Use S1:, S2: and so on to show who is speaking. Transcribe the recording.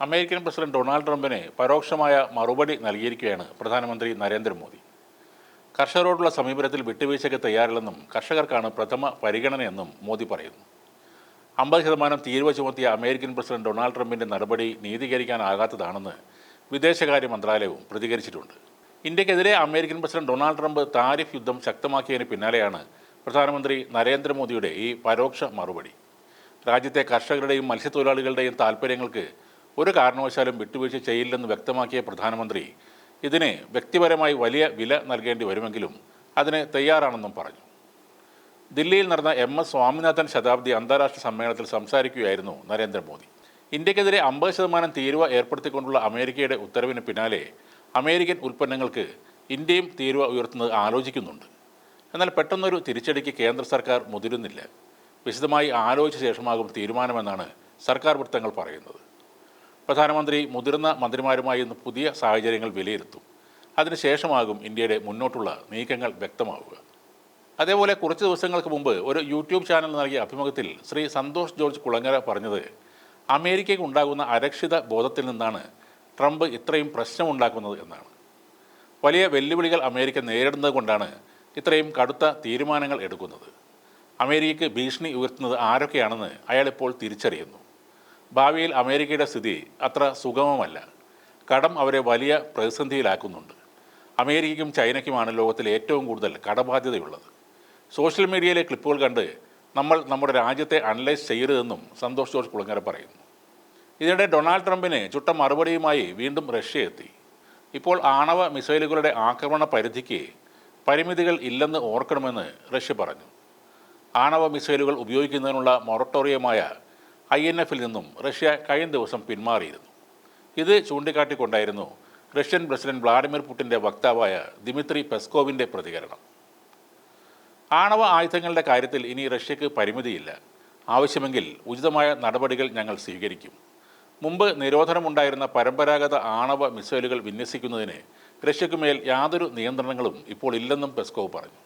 S1: American president Donald ട്രംപിന് പരോക്ഷമായ മറുപടി നൽകിയിരിക്കുകയാണ് പ്രധാനമന്ത്രി നരേന്ദ്രമോദി. കർഷകരോടുള്ള സമീപനത്തിൽ വിട്ടുവീഴ്ചയ്ക്ക് തയ്യാറില്ലെന്നും കർഷകർക്കാണ് പ്രഥമ പരിഗണനയെന്നും മോദി പറയുന്നു. അമ്പത് ശതമാനം തീരുവ ചുമത്തിയ അമേരിക്കൻ പ്രസിഡന്റ് ഡൊണാൾഡ് ട്രംപിന്റെ നടപടി നീതീകരിക്കാനാകാത്തതാണെന്ന് വിദേശകാര്യ മന്ത്രാലയവും പ്രതികരിച്ചിട്ടുണ്ട്. ഇന്ത്യക്കെതിരെ American president Donald Trump tariff യുദ്ധം ശക്തമാക്കിയതിന് പിന്നാലെയാണ് പ്രധാനമന്ത്രി നരേന്ദ്രമോദിയുടെ ഈ പരോക്ഷ മറുപടി. രാജ്യത്തെ കർഷകരുടെയും മത്സ്യത്തൊഴിലാളികളുടെയും താൽപ്പര്യങ്ങൾക്ക് ഒരു കാരണവശാലും വിട്ടുവീഴ്ച ചെയ്യില്ലെന്ന് വ്യക്തമാക്കിയ പ്രധാനമന്ത്രി ഇതിന് വ്യക്തിപരമായി വലിയ വില നൽകേണ്ടി വരുമെങ്കിലും അതിന് തയ്യാറാണെന്നും പറഞ്ഞു. ദില്ലിയിൽ നടന്ന എം എസ് സ്വാമിനാഥൻ ശതാബ്ദി അന്താരാഷ്ട്ര സമ്മേളനത്തിൽ സംസാരിക്കുകയായിരുന്നു നരേന്ദ്രമോദി. ഇന്ത്യക്കെതിരെ അമ്പത് ശതമാനം തീരുവ ഏർപ്പെടുത്തിക്കൊണ്ടുള്ള അമേരിക്കയുടെ ഉത്തരവിന് പിന്നാലെ അമേരിക്കൻ ഉൽപ്പന്നങ്ങൾക്ക് ഇന്ത്യയും തീരുവ ഉയർത്തുന്നത് ആലോചിക്കുന്നുണ്ട്. എന്നാൽ പെട്ടെന്നൊരു തിരിച്ചടിക്ക് കേന്ദ്ര സർക്കാർ മുതിരുന്നില്ല. വിശദമായി ആലോചിച്ച ശേഷമാകും തീരുമാനമെന്നാണ് സർക്കാർ വൃത്തങ്ങൾ പറയുന്നത്. പ്രധാനമന്ത്രി മുതിർന്ന മന്ത്രിമാരുമായി ഇന്ന് പുതിയ സാഹചര്യങ്ങൾ വിലയിരുത്തും. അതിനുശേഷമാകും ഇന്ത്യയുടെ മുന്നോട്ടുള്ള നീക്കങ്ങൾ വ്യക്തമാവുക. അതേപോലെ കുറച്ച് ദിവസങ്ങൾക്ക് മുമ്പ് ഒരു യൂട്യൂബ് ചാനൽ നൽകിയ അഭിമുഖത്തിൽ ശ്രീ സന്തോഷ് ജോർജ് കുളങ്ങര പറഞ്ഞത് അമേരിക്കയ്ക്ക് ഉണ്ടാകുന്ന അരക്ഷിത ബോധത്തിൽ നിന്നാണ് ട്രംപ് ഇത്രയും പ്രശ്നമുണ്ടാക്കുന്നത് എന്നാണ്. വലിയ വെല്ലുവിളികൾ അമേരിക്ക നേരിടുന്നത് കൊണ്ടാണ് ഇത്രയും കടുത്ത തീരുമാനങ്ങൾ എടുക്കുന്നത്. അമേരിക്കയ്ക്ക് ഭീഷണി ഉയർത്തുന്നത് ആരൊക്കെയാണെന്ന് അയാൾ ഇപ്പോൾ തിരിച്ചറിയുന്നു. ഭാവിയിൽ അമേരിക്കയുടെ സ്ഥിതി അത്ര സുഗമമല്ല. കടം അവരെ വലിയ പ്രതിസന്ധിയിലാക്കുന്നുണ്ട്. അമേരിക്കയ്ക്കും ചൈനയ്ക്കുമാണ് ലോകത്തിൽ ഏറ്റവും കൂടുതൽ കടബാധ്യതയുള്ളത്. സോഷ്യൽ മീഡിയയിലെ ക്ലിപ്പുകൾ കണ്ട് നമ്മൾ നമ്മുടെ രാജ്യത്തെ അനലൈസ് ചെയ്യരുതെന്നും സന്തോഷ് ജോർജ് കുളങ്ങര പറയുന്നു. ഇതിനിടെ ഡൊണാൾഡ് ട്രംപിന് ചുട്ട മറുപടിയുമായി വീണ്ടും റഷ്യ എത്തി. ഇപ്പോൾ ആണവ മിസൈലുകളുടെ ആക്രമണ പരിധിക്ക് പരിമിതികൾ ഇല്ലെന്ന് ഓർക്കണമെന്ന് റഷ്യ പറഞ്ഞു. ആണവ മിസൈലുകൾ ഉപയോഗിക്കുന്നതിനുള്ള മൊറട്ടോറിയമായ ഐ എൻ എഫിൽ നിന്നും റഷ്യ കഴിഞ്ഞ ദിവസം പിന്മാറിയിരുന്നു. ഇത് ചൂണ്ടിക്കാട്ടിക്കൊണ്ടായിരുന്നു റഷ്യൻ പ്രസിഡന്റ് വ്ളാഡിമിർ പുടിന്റെ വക്താവായ ദിമിത്രി പെസ്കോവിന്റെ പ്രതികരണം. ആണവ ആയുധങ്ങളുടെ കാര്യത്തിൽ ഇനി റഷ്യക്ക് പരിമിതിയില്ല. ആവശ്യമെങ്കിൽ ഉചിതമായ നടപടികൾ ഞങ്ങൾ സ്വീകരിക്കും. മുമ്പ് നിരോധനമുണ്ടായിരുന്ന പരമ്പരാഗത ആണവ മിസൈലുകൾ വിന്യസിക്കുന്നതിന് റഷ്യക്കുമേൽ യാതൊരു നിയന്ത്രണങ്ങളും ഇപ്പോൾ ഇല്ലെന്നും പെസ്കോവ് പറഞ്ഞു.